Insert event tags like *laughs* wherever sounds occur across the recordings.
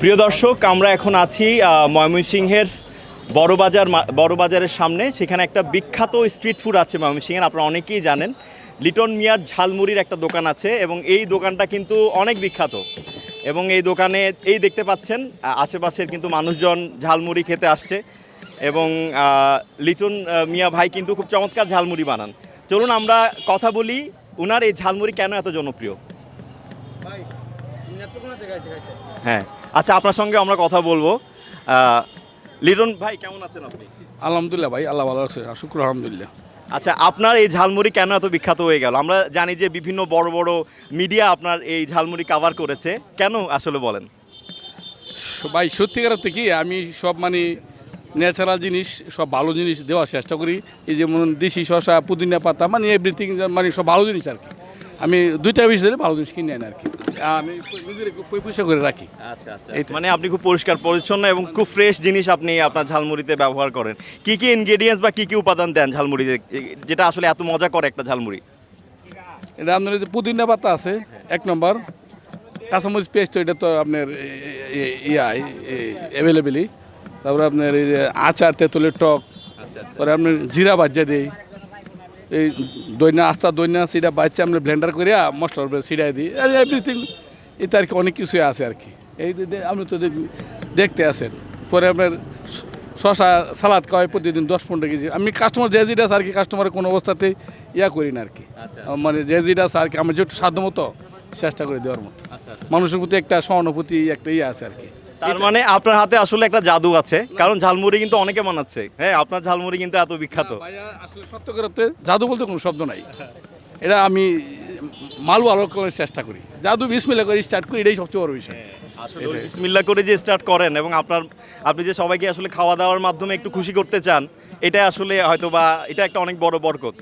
প্রিয় দর্শক আমরা এখন আছি ময়মনসিংহের বড়বাজার বড়বাজারের সামনে। সেখানে একটা বিখ্যাত স্ট্রিট ফুড আছে ময়মনসিংহের আপনারা অনেকেই জানেন। লিটন মিয়ার ঝালমুড়ির একটা দোকান আছে এবং এই দোকানটা কিন্তু অনেক বিখ্যাত। এবং এই দোকানে এই দেখতে পাচ্ছেন আশেপাশের কিন্তু মানুষজন ঝালমুড়ি খেতে আসছে। এবং লিটন মিয়া ভাই কিন্তু খুব চমৎকার ঝালমুড়ি বানান। চলুন আমরা কথা বলি ওনার এই ঝালমুড়ি কেন এত জনপ্রিয়? হ্যাঁ। আচ্ছা আপনার সঙ্গে আমরা কথা বলব। লিটন ভাই কেমন আছেন আপনি? আলহামদুলিল্লাহ ভাই আল্লাহ ভালো রাখছে শুক্র আলহামদুলিল্লাহ। আচ্ছা আপনার এই ঝালমুড়ি কেন এত বিখ্যাত হয়ে গেল? আমরা জানি যে বিভিন্ন বড় বড় মিডিয়া আপনার এই ঝালমুড়ি কভার করেছে। কেন আসলে বলেন? ভাই সত্যিকার অর্থে কি আমি সব মানে ন্যাচারাল জিনিস সব ভালো জিনিস দেওয়ার চেষ্টা করি। এই যেমন দেশি শশা পুদিনা পাতা মানে এভরিথিং মানে সব ভালো জিনিস আর কি। আমি দুইটা বিষয়ে ভালো জিনিস কিনে আনি আর কি। আমি পয়সা করে রাখি। আচ্ছা আচ্ছা মানে আপনি খুব পরিষ্কার পরিচ্ছন্ন এবং খুব ফ্রেশ জিনিস আপনি আপনার ঝালমুড়িতে ব্যবহার করেন। কি কি ইনগ্রেডিয়েন্টস বা কি কি উপাদান দেন ঝালমুড়িতে? যেটা আসলে এত মজা করে একটা ঝালমুড়ি? এটা আপনার যে পুদিনা পাতা আছে এক নম্বর। কাঁচামরিচ পেস্ট এটা তো আপনার ইয়া অ্যাভেলেবেলই তারপরে আপনার এই যে আচার তেঁতুলের টক। পরে আপনার জিরা বাজ্যা দেই। এই দইনা আস্তা দইনা সেটা বাচ্চা আমরা ব্লেন্ডার করে মশলার উপরে ছিটাই দিই এভরিথিং এটা আর কি অনেক কিছুই আছে আর কি। এই যে আপনি তো দেখতে আসেন পরে আপনার শশা সালাদ খাওয়াই প্রতিদিন দশ পনেরো কেজি। আমি কাস্টমার যে যেটা আর কি কাস্টমারের কোনো অবস্থাতে ইয়া করি না আর কি। মানে যে যেটা আর কি আমার যেটু সাধ্য মতো চেষ্টা করে দেওয়ার মতো। মানুষের প্রতি একটা সহানুভূতি একটা ইয়ে আছে আর কি। তার মানে আপনার হাতে আসলে একটা জাদু আছে কারণ ঝালমুড়ি কিন্তু অনেকে বানাচ্ছে। হ্যাঁ আপনার ঝালমুড়ি কিন্তু এত বিখ্যাত। আসলে সত্য করতে জাদু বলতে কোনো শব্দ নাই। এটা আমি মাল ভালো করার চেষ্টা করি। জাদু বিসমিল্লা করে স্টার্ট করি এটাই সবচেয়ে বড় বিষয়। আসলে বিসমিল্লাহ করে যে স্টার্ট করেন এবং আপনার আপনি যে সবাইকে আসলে খাওয়া দাওয়ার মাধ্যমে একটু খুশি করতে চান এটা আসলে হয়তো বা এটা একটা অনেক বড় বরকত।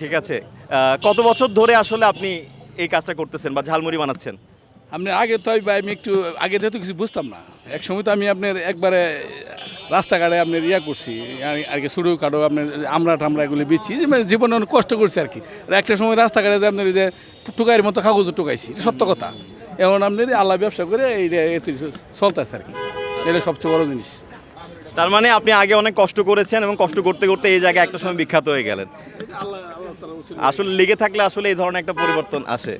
ঠিক আছে। কত বছর ধরে আসলে আপনি এই কাজটা করতেছেন বা ঝালমুড়ি বানাচ্ছেন? আপনি আগে তো ভাই আমি একটু আগে তো কিছু বুঝতাম না এক সময় তো আমি আপনার একবারে রাস্তাঘাটে আপনার ইয়া করছি আর- কি শুরু কাটো আপনার আমরা টামরা এগুলো বেচছি মানে জীবনে অনেক কষ্ট করছি আর কি। আর একটা সময় রাস্তাঘাটে আপনার যে টুকাইয়ের মতো কাগজ টুকাইছি এটা সত্য কথা। এখন আপনার আল্লাহ ব্যবসা করে এই চলতেছে আর কি এটা সবচেয়ে বড় জিনিস। তার মানে আপনি আগে অনেক কষ্ট করেছেন এবং কষ্ট করতে করতে এই জায়গায় একটা সময় বিখ্যাত হয়ে গেলেন। আসলে লেগে থাকলে আসলে এই ধরনের একটা পরিবর্তন আসে।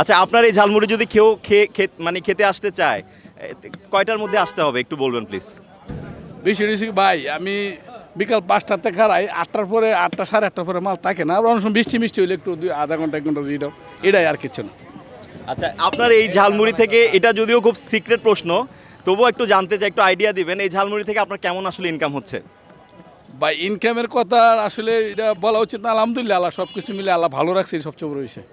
আচ্ছা আপনার এই ঝালমুড়ি যদি কেউ খেয়ে মানে খেতে আসতে চায় কয়টার মধ্যে আসতে হবে? একটু বলবেন প্লিজ বেশি বেশি ভাই আমি বিকাল পাঁচটাতে খারাই আটটার পরে আটটা সাড়ে আটটার পরে মাল থাকে না আর অনেক সময় বৃষ্টি মিষ্টি হইলে একটু দুই আধা ঘণ্টা এক ঘণ্টা দাও এটাই আর কিছু না। আচ্ছা আপনার এই ঝালমুড়ি থেকে এটা যদিও খুব সিক্রেট প্রশ্ন তবুও একটু জানতে চাই একটু আইডিয়া দিবেন এই ঝালমুড়ি থেকে আপনার কেমন আসলে ইনকাম হচ্ছে? বা ইনকামের কথা আসলে এটা বলা উচিত না আলহামদুলিল্লাহ আল্লাহ সব কিছু মিলে আল্লাহ ভালো রাখছে সবচেয়ে বড় বিষয়।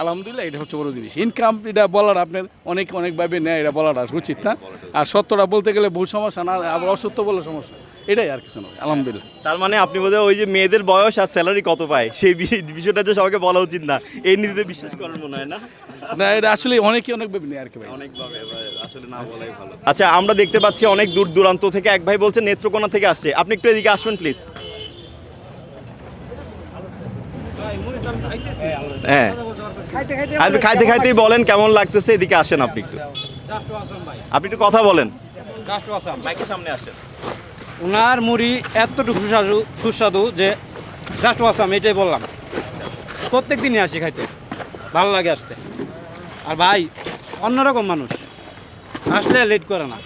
আলহামদুলিল্লাহ এটা হচ্ছে বড় জিনিস। ইনকাম এটা বলার আপনার অনেক অনেকভাবে নেয় এটা বলাটা উচিত না। আর সত্যটা বলতে গেলে বহু সমস্যা না আবার অসত্য বলে সমস্যা। এটাই আর কিছু নয় আলহামদুলিল্লাহ। তার মানে আপনি বোধহয় ওই যে মেয়েদের বয়স আর স্যালারি কত পায়? সেই বিষয়টা যে সবাইকে বলা উচিত না এই নীতিতে বিশ্বাস করার মনে হয় না? না এটা আসলে অনেকে অনেকভাবে নেয় আর কি ভাই। আচ্ছা আমরা দেখতে পাচ্ছি অনেক দূর দূরান্ত থেকে এক ভাই বলছে নেত্রকোনা থেকে আসছে। আপনি একটু এদিকে আসবেন প্লিজ হ্যাঁ। আপনি খাইতে খাইতেই বলেন কেমন লাগতেছে এদিকে আসেন আপনি একটু। আপনি একটু কথা বলেন। সামনে আসেন। ওনার মুড়ি এতটুকু সুস্বাদু সুস্বাদু যে জাস্ট ওয়াসাম এটাই বললাম। প্রত্যেক দিনই আসি খাইতে। ভালো লাগে আসতে। আর ভাই অন্যরকম মানুষ। আসলে লেট করে না।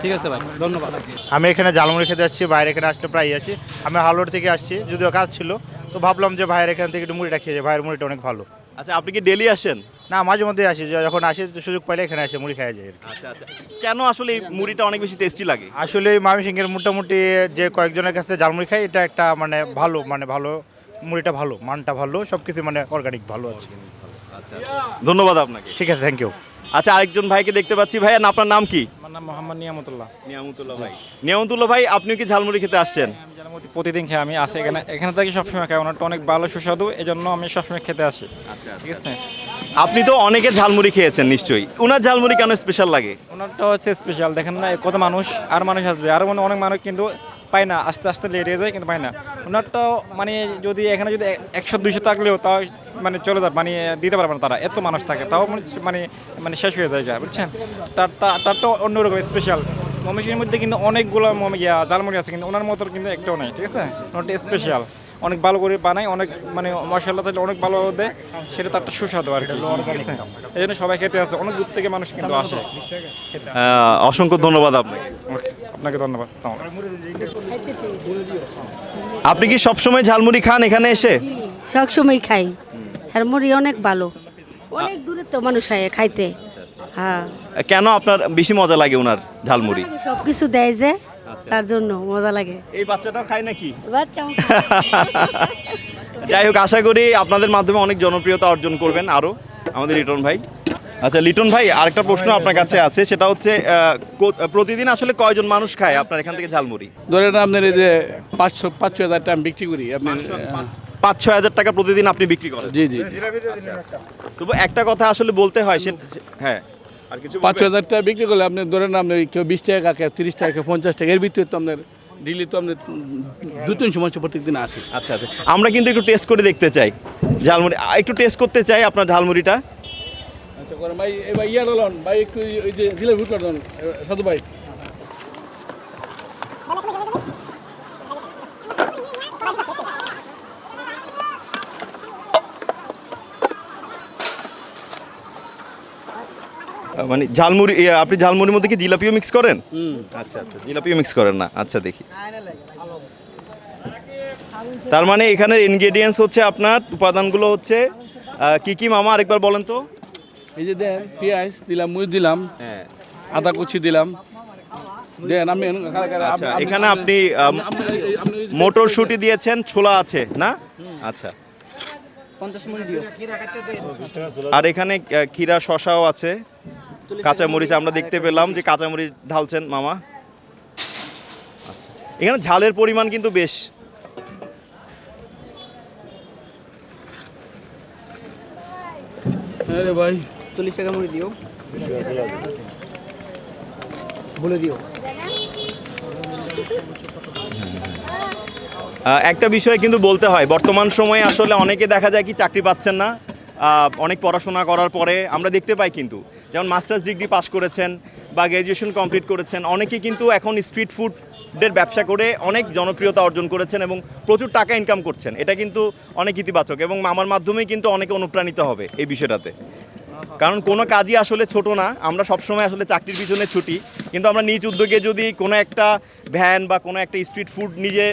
ঠিক আছে ভাই ধন্যবাদ। আমি এখানে ঝালমুড়ি খেতে আসছি বাইরে এখানে আসলে প্রায় আসি। আমি হালোর থেকে আসছি যদিও কাজ ছিল। তো ভাবলাম যে ভাইয়ের এখান থেকে একটু মুড়িটা খেয়ে যাই। ভাইয়ের মুড়িটা অনেক ভালো। আচ্ছা আপনি কি ডেলি আসেন? না মাঝে মধ্যে আসি। যখন আসি সুযোগ পাইলে এখানে আসে মুড়ি খাওয়া যায় আচ্ছা আচ্ছা। কেন আসলে এই মুড়িটা অনেক বেশি টেস্টি লাগে? আসলে এই ময়মনসিংহের মোটামুটি যে কয়েকজনের কাছে ঝালমুড়ি খাই এটা একটা মানে ভালো মানে ভালো মুড়িটা ভালো মানটা ভালো সব কিছু মানে অর্গানিক ভালো আছে। ধন্যবাদ আপনাকে। ঠিক আছে থ্যাংক ইউ আচ্ছা আরেকজন ভাইকে দেখতে পাচ্ছি। ভাইয়া আপনার নাম কি? নাম মোহাম্মদ নিয়ামতুল্লাহ। নিয়ামতুল্লাহ ভাই। নিয়ামতুল্লাহ ভাই আপনিও কি ঝালমুড়ি খেতে আসছেন? আমি জানি মতি- প্রতিদিন খেয়ে আমি আসি এখানে। এখানে থাকি সবসময় খাই ওনারটা অনেক ভালো সুস্বাদু এই জন্য আমি সবসময় খেতে আসি। ঠিক আছে? আপনি তো অনেকে ঝালমুড়ি খেয়েছেন নিশ্চয়ই। উনার ঝালমুড়ি কেন স্পেশাল লাগে? ওনারটা হচ্ছে স্পেশাল দেখেন না কত মানুষ আর মানুষ আসবে। আরও মানে অনেক মানুষ কিন্তু পায় না আস্তে আস্তে লেট হয়ে যায় কিন্তু পায় না। ওনারটাও মানে যদি এখানে যদি একশো দুইশো থাকলেও তাও মানে চলে যায় মানে দিতে পারবে না তারা। এত মানুষ থাকে তাও মানে- মানে মানে শেষ হয়ে যায় বুঝছেন? তার তা- তারটা অন্যরকম স্পেশাল মমিষের মধ্যে কিন্তু অনেকগুলো মমি ইয়া জালমুড়ি আছে কিন্তু ওনার মতো কিন্তু একটাও নেই ঠিক আছে? ওনারটা স্পেশাল অনেক ভালো করে বানায় অনেক মানে মশলা তাহলে অনেক ভালো দেয় সেটা তারটা সুস্বাদু আর কি ঠিক আছে? এই জন্য সবাই খেতে আসে অনেক দূর থেকে মানুষ কিন্তু আসে। অসংখ্য ধন্যবাদ আপনাকে। ওকে, আপনাকে ধন্যবাদ আপনি কি সবসময় ঝালমুড়ি খান এখানে এসে? সবসময় খাই। আর মুড়ি অনেক ভালো। অনেক দূরে তো মানুষ আয় খাইতে। হ্যাঁ। কেন আপনার বেশি মজা লাগে ওনার ঝালমুড়ি সব কিছু দেয় যে তার জন্য মজা লাগে। এই বাচ্চাটাও খায় নাকি? বাচ্চা *laughs* যাই হোক আশা করি আপনাদের মাধ্যমে অনেক জনপ্রিয়তা অর্জন করবেন আরও আমাদের লিটন ভাই। আচ্ছা লিটন ভাই আরেকটা প্রশ্ন আপনার কাছে আছে সেটা হচ্ছে প্রতিদিন আসলে কয়জন মানুষ খায় আপনার এখান থেকে ঝালমুড়ি ধরেন আপনার এই যে পাঁচশো পাঁচশো হাজার টাকা বিক্রি করি আপনার পাঁচ ছয় হাজার টাকা প্রতিদিন আপনি বিক্রি করেন। জি জি। তবু একটা কথা আসলে বলতে হয় সে হ্যাঁ। আর কিছু বলবেন? হাজার টাকা বিক্রি করলে আপনি ধরেন আপনার কেউ বিশ টাকা কেউ তিরিশ টাকা কেউ পঞ্চাশ টাকা এর ভিতরে তো আপনার দিল্লি তো আপনার দু তিনশো মানুষ প্রত্যেক দিন আসে। আচ্ছা আচ্ছা। আমরা কিন্তু একটু টেস্ট করে দেখতে চাই। ঝালমুড়ি একটু টেস্ট করতে চাই আপনার ঝালমুড়িটা। আচ্ছা করে ভাই এবার ইয়ার লন ভাই একটু ওই যে জিলেবি ফুট সাধু ভাই। মানে ঝালমুড়ি ইয়ে, আপনি ঝালমুড়ির মধ্যে কি জিলাপিও মিক্স করেন আচ্ছা আচ্ছা জিলাপিও মিক্স করেন না আচ্ছা দেখি তার মানে এখানের ইনগ্রেডিয়েন্টস হচ্ছে আপনার উপাদানগুলো হচ্ছে আহ, কি কি মামা আরেকবার বলেন তো এই যে দেন পেঁয়াজ দিলাম মুড়ি দিলাম হ্যাঁ আদা কুচি দিলাম দেন আমি আচ্ছা এখানে আপনি আম, মটরশুঁটি দিয়েছেন ছোলা আছে না আচ্ছা আর এখানে আহ, ক্ষীরা শশাও আছে কাঁচামরিচ আমরা দেখতে পেলাম যে কাঁচামরিচ ঢালছেন মামা। আচ্ছা। এখানে ঝালের পরিমাণ কিন্তু বেশ। আরে ভাই। চল্লিশ টাকা মুড়ি দিও। বলে দিও। আহ, একটা বিষয় কিন্তু বলতে হয় বর্তমান সময়ে আসলে অনেকে দেখা যায় কি চাকরি পাচ্ছেন না আহ, অনেক পড়াশোনা করার পরে আমরা দেখতে পাই কিন্তু। যেমন মাস্টার্স ডিগ্রি পাশ করেছেন বা গ্র্যাজুয়েশন কমপ্লিট করেছেন, অনেকে কিন্তু এখন স্ট্রিট ফুডের ব্যবসা করে অনেক জনপ্রিয়তা অর্জন করেছেন এবং প্রচুর টাকা ইনকাম করছেন। এটা কিন্তু অনেক ইতিবাচক এবং আমার মাধ্যমেই কিন্তু অনেকে অনুপ্রাণিত হবে এই বিষয়টাতে। কারণ কোনো কাজই আসলে ছোট না, আমরা সবসময় আসলে চাকরির পিছনে ছুটি, কিন্তু আমরা নিজ উদ্যোগে যদি কোনো একটা ভ্যান বা কোনো একটা স্ট্রিট ফুড নিজে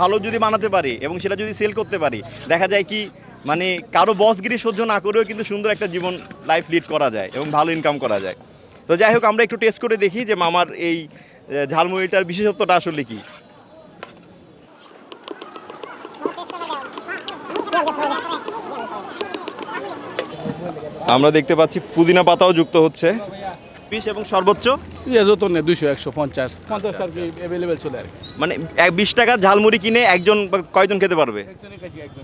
ভালো যদি বানাতে পারি এবং সেটা যদি সেল করতে পারি, দেখা যায় কি মানে কারও বসগিরি সহ্য না করেও কিন্তু সুন্দর একটা জীবন লাইফ লিড করা যায় এবং ভালো ইনকাম করা যায়। তো যাই হোক, আমরা একটু টেস্ট করে দেখি যে মামার এই ঝালমুড়িটার বিশেষত্বটা আসলে কি। আমরা দেখতে পাচ্ছি পুদিনা পাতাও যুক্ত হচ্ছে। বিশ এবং সর্বোচ্চ? ইয়ে যত নেই দুশো একশো পঞ্চাশ পঞ্চাশ আর কি অ্যাভেলেবেল চলে আর মানে এক বিশ টাকার ঝালমুড়ি কিনে একজন কয়জন খেতে পারবে।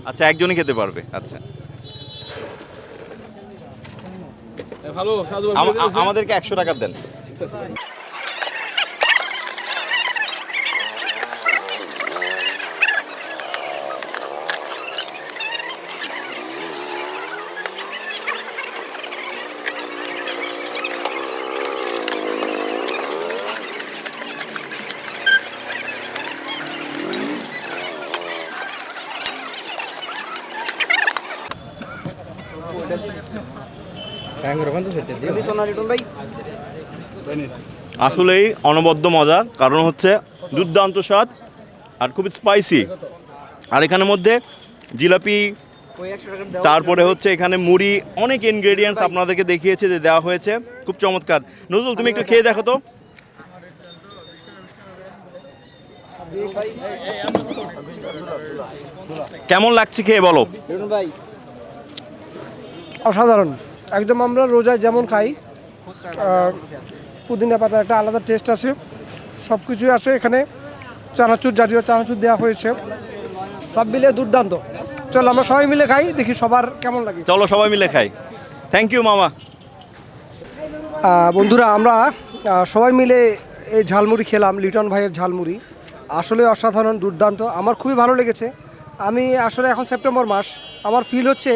আচ্ছা একজনই খেতে পারবে আচ্ছা? আমাদেরকে একশো টাকা দেন। আসলেই অনবদ্য মজা কারণ হচ্ছে দুর্দান্ত স্বাদ আর খুব স্পাইসি আর এখানের মধ্যে জিলাপি তারপরে হচ্ছে। এখানে মুড়ি অনেক ইনগ্রেডিয়েন্টস আপনাদেরকে দেখিয়েছে যে দেওয়া হয়েছে। খুব চমৎকার। নজরুল তুমি একটু খেয়ে দেখো তো। কেমন লাগছে খেয়ে বলো? অসাধারণ। একদম আমরা রোজায় যেমন খাই পুদিনা পাতার একটা আলাদা টেস্ট আছে। সব কিছুই আছে এখানে। চানাচুর জাতীয় চানাচুর দেওয়া হয়েছে। সব মিলে দুর্দান্ত। চল আমরা সবাই মিলে খাই দেখি সবার কেমন লাগে। চলো সবাই মিলে খাই। থ্যাংক ইউ মামা। বন্ধুরা আমরা সবাই মিলে এই ঝালমুড়ি খেলাম লিটন ভাইয়ের ঝালমুড়ি। আসলে অসাধারণ দুর্দান্ত। আমার খুবই ভালো লেগেছে। আমি আসলে এখন সেপ্টেম্বর মাস। আমার ফিল হচ্ছে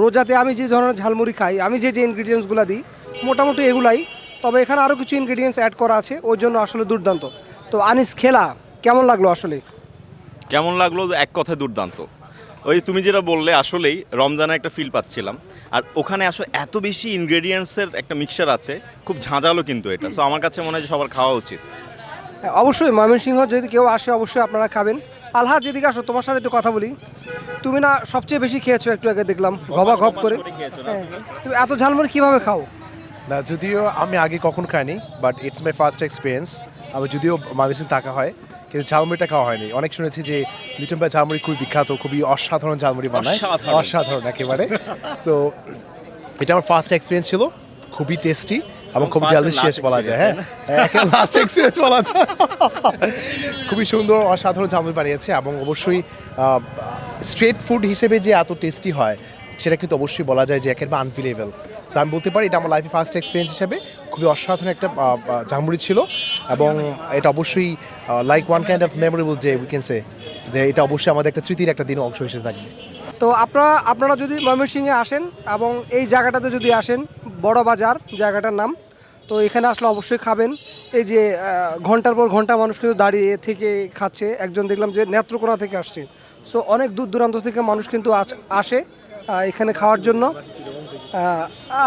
রোজাতে আমি যে ধরনের ঝালমুড়ি খাই আমি যে যে ইনগ্রিডিয়েন্টসগুলো দিই মোটামুটি এগুলাই। তবে এখানে আরও কিছু ইনগ্রিডিয়েন্টস অ্যাড করা আছে ওই জন্য আসলে দুর্দান্ত। তো আনিস খেলা কেমন লাগল আসলে? কেমন লাগল? এক কথায় দুর্দান্ত। ওই তুমি যেটা বললে আসলেই রমজানের একটা ফিল পাচ্ছিলাম। আর ওখানে আসলে এত বেশি ইনগ্রেডিয়েন্টসের একটা মিক্সচার আছে খুব ঝাঁঝালো কিন্তু এটা। সো আমার কাছে মনে হয় যে সবার খাওয়া উচিত। হ্যাঁ, অবশ্যই ময়মনসিংহ যদি কেউ আসে অবশ্যই আপনারা খাবেন। আলহা যেদিকে আসো তোমার সাথে একটু কথা বলি। তুমি না সবচেয়ে বেশি খেয়েছো একটু আগে দেখলাম ঘবা ঘপ করে। হ্যাঁ তুমি এত ঝালমুড়ি কীভাবে খাও? না যদিও আমি আগে কখনো খাইনি but it's my first experience আমার যদিও মামিসিন থাকা হয় কিন্তু ঝালমুড়িটা খাওয়া হয়নি। অনেক শুনেছি যে লিটন ভাই ঝালমুড়ি খুবই বিখ্যাত খুবই অসাধারণ ঝালমুড়ি বানায়। অসাধারণ। অসাধারণ একেবারে। সো এটা আমার ফার্স্ট এক্সপিরিয়েন্স ছিল খুবই টেস্টি এবং খুব and জলদি last শেষ বলা যায় হ্যাঁ। লাস্ট এক্সপিরিয়েন্স বলা যায়। খুবই সুন্দর অসাধারণ ঝালমুড়ি বানিয়েছে এবং অবশ্যই স্ট্রিট ফুড হিসেবে যে এত টেস্টি হয় সেটা কিন্তু অবশ্যই বলা যায় যে একেবারে আনবিলেবল সো আমি বলতে পারি এটা আমার লাইফে ফার্স্ট এক্সপিরিয়েন্স হিসেবে খুবই অসাধারণ একটা আহ, ছিল এবং এটা অবশ্যই like one kind of memorable যে উই ক্যান সে যে এটা অবশ্যই আমাদের একটা স্মৃতির একটা দিন অংশ হিসেবে থাকবে। তো আপনারা আপনারা যদি ময়মনসিংহে আসেন এবং এই জায়গাটাতে যদি আসেন বড় বাজার জায়গাটার নাম তো এখানে আসলে অবশ্যই খাবেন। এই যে ঘণ্টার পর ঘণ্টা মানুষ কিন্তু দাঁড়িয়ে থেকে খাচ্ছে। একজন দেখলাম যে নেত্রকোনা থেকে আসছে। সো অনেক দূর দূরান্ত থেকে মানুষ কিন্তু আসে এখানে খাওয়ার জন্য।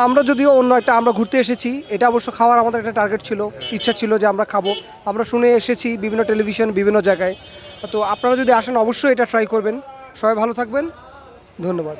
আমরা যদিও অন্য একটা, আমরা ঘুরতে এসেছি, এটা অবশ্য খাওয়ার আমাদের একটা টার্গেট ছিল, ইচ্ছা ছিল যে আমরা খাব। আমরা শুনে এসেছি বিভিন্ন টেলিভিশন বিভিন্ন জায়গায়। তো আপনারা যদি আসেন, অবশ্যই এটা ট্রাই করবেন। সবাই ভালো থাকবেন। ধন্যবাদ।